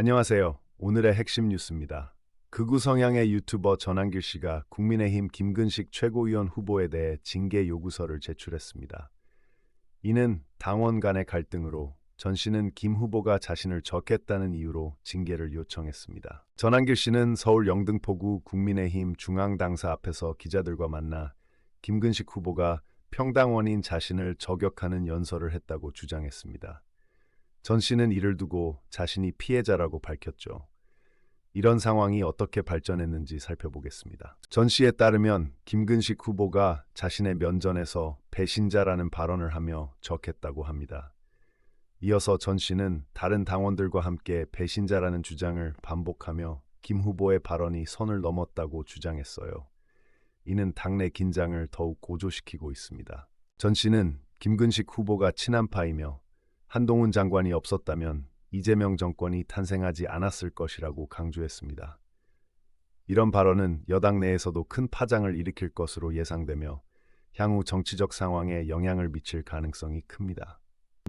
안녕하세요. 오늘의 핵심 뉴스입니다. 극우 성향의 유튜버 전한길 씨가 국민의힘 김근식 최고위원 후보에 대해 징계 요구서를 제출했습니다. 이는 당원 간의 갈등으로 전 씨는 김 후보가 자신을 적겠다는 이유로 징계를 요청했습니다. 전한길 씨는 서울 영등포구 국민의힘 중앙당사 앞에서 기자들과 만나 김근식 후보가 평당원인 자신을 저격하는 연설을 했다고 주장했습니다. 전 씨는 이를 두고 자신이 피해자라고 밝혔죠. 이런 상황이 어떻게 발전했는지 살펴보겠습니다. 전 씨에 따르면 김근식 후보가 자신의 면전에서 배신자라는 발언을 하며 적했다고 합니다. 이어서 전 씨는 다른 당원들과 함께 배신자라는 주장을 반복하며 김 후보의 발언이 선을 넘었다고 주장했어요. 이는 당내 긴장을 더욱 고조시키고 있습니다. 전 씨는 김근식 후보가 친한 파이며 한동훈 장관이 없었다면 이재명 정권이 탄생하지 않았을 것이라고 강조했습니다. 이런 발언은 여당 내에서도 큰 파장을 일으킬 것으로 예상되며 향후 정치적 상황에 영향을 미칠 가능성이 큽니다.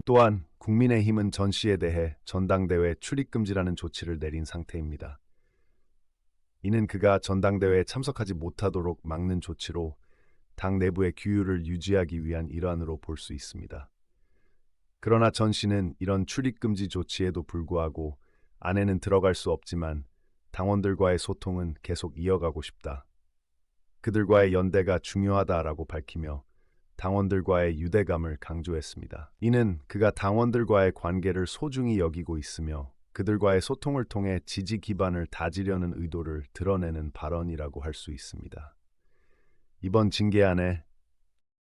또한 국민의힘은 전 씨에 대해 전당대회 출입금지라는 조치를 내린 상태입니다. 이는 그가 전당대회에 참석하지 못하도록 막는 조치로 당 내부의 규율을 유지하기 위한 일환으로 볼 수 있습니다. 그러나 전 씨는 이런 출입금지 조치에도 불구하고 안에는 들어갈 수 없지만 당원들과의 소통은 계속 이어가고 싶다. 그들과의 연대가 중요하다라고 밝히며 당원들과의 유대감을 강조했습니다. 이는 그가 당원들과의 관계를 소중히 여기고 있으며 그들과의 소통을 통해 지지 기반을 다지려는 의도를 드러내는 발언이라고 할 수 있습니다. 이번 징계안에